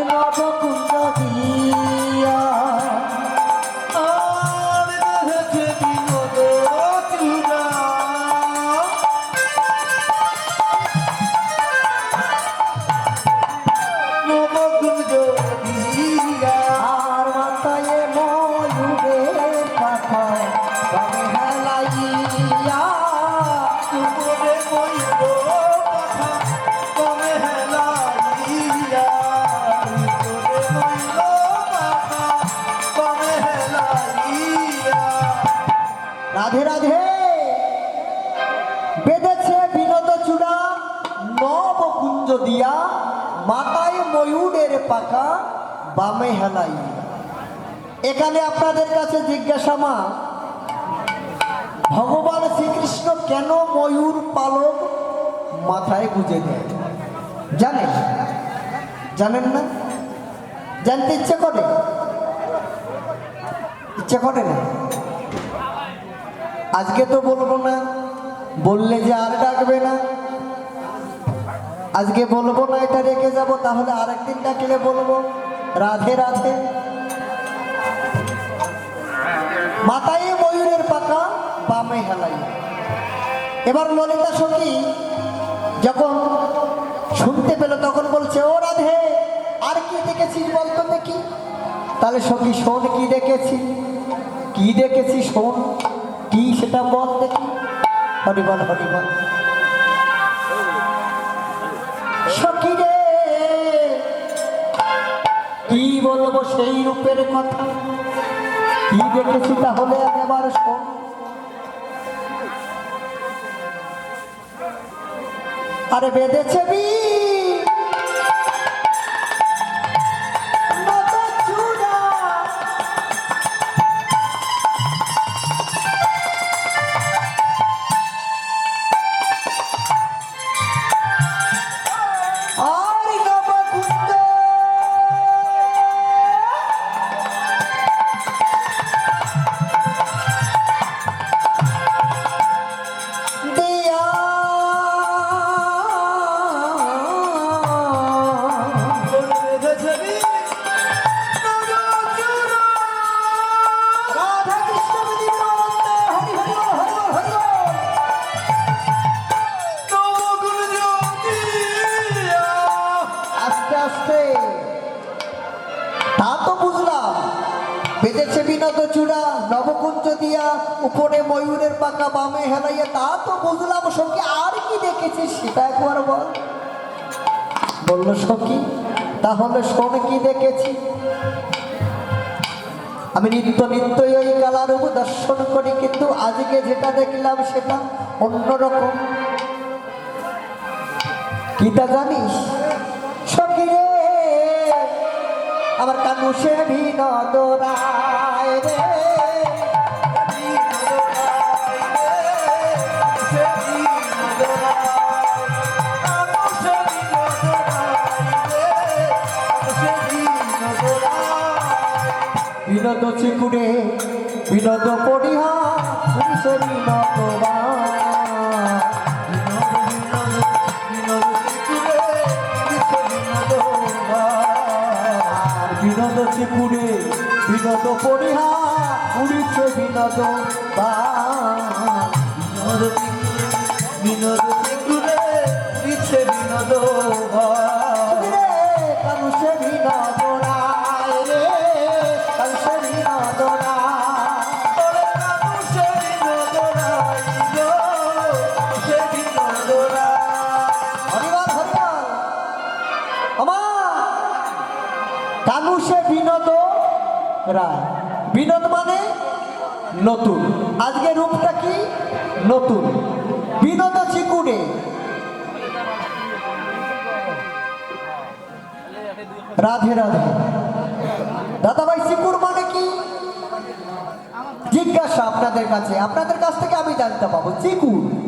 Adonai. Radhe Radhe. বেঁধেছে বিনোদ চূড়া নব কুঞ্জ দিয়া মাথায় ময়ূরের পাকা বামে হেলাই। এখানে আপনাদের কাছে জিজ্ঞাসা মা, ভগবান শ্রীকৃষ্ণ কেন ময়ূর পালক মাথায় গুজে দেয়? জানেন? জানেন না? জানতে ইচ্ছে করে? ইচ্ছে করে না? আজকে তো বলব না, বললে যে আর ডাকবে না। আজকে বলব না, এটা রেখে যাব, তাহলে আরেকদিন ডাকলে বলব, রাধে রাধে। মাথায় ময়ূরের পাকা বামে হেলাই। এবার ললিতা সখী যখন শুনতে পেল, তখন বলছে, ও রাধে, আর কি দেখেছিস বলতো দেখি? তাহলে সখী, শোন কি দেখেছি? কি দেখেছি শোন। কি সেটা বল দেখি। হরিবল হরিবল সখী কি বলব সেই রূপের কথা? কি দেখেছি তাহলে একেবার শোন। আরে বেঁধেছে বি তা তো বুঝলাম বেঁধেছে বিনোদ চূড়া নবকুঞ্জ দিয়া উপরে ময়ূরের পাকা বামে হেলাইয়া তা তো বুঝলাম সখী আর কি দেখেছিস সেটা একবার বল বলল সখী তাহলে শোন কি দেখেছি আমি নিত্য নিত্যই ওই কালারূপ দর্শন করি, কিন্তু আজকে যেটা দেখলাম সেটা অন্যরকম। কিটা জানিস? আমার কানুষে বিনোদ রে। বিনোদ চিকুরে বিনোদ পড়িহা বিনোদ বা। বিনোদ চিকুরে বিনোদ পড়িহা পুরুষ বিনোদ বা। বিনোদ বিকুলে দিচ্ছে বিনোদ রে কানুষে বিনোদ রায়। বিনোদ মানে নতুন। আজকে রূপটা কি? নতুন। বিনোদ চিকুরে রাধে রাধে। দাদাভাই চিকুর মানে কি? জিজ্ঞাসা আপনাদের কাছে। আপনাদের কাছ থেকে আমি জানতে পাবো। চিকুর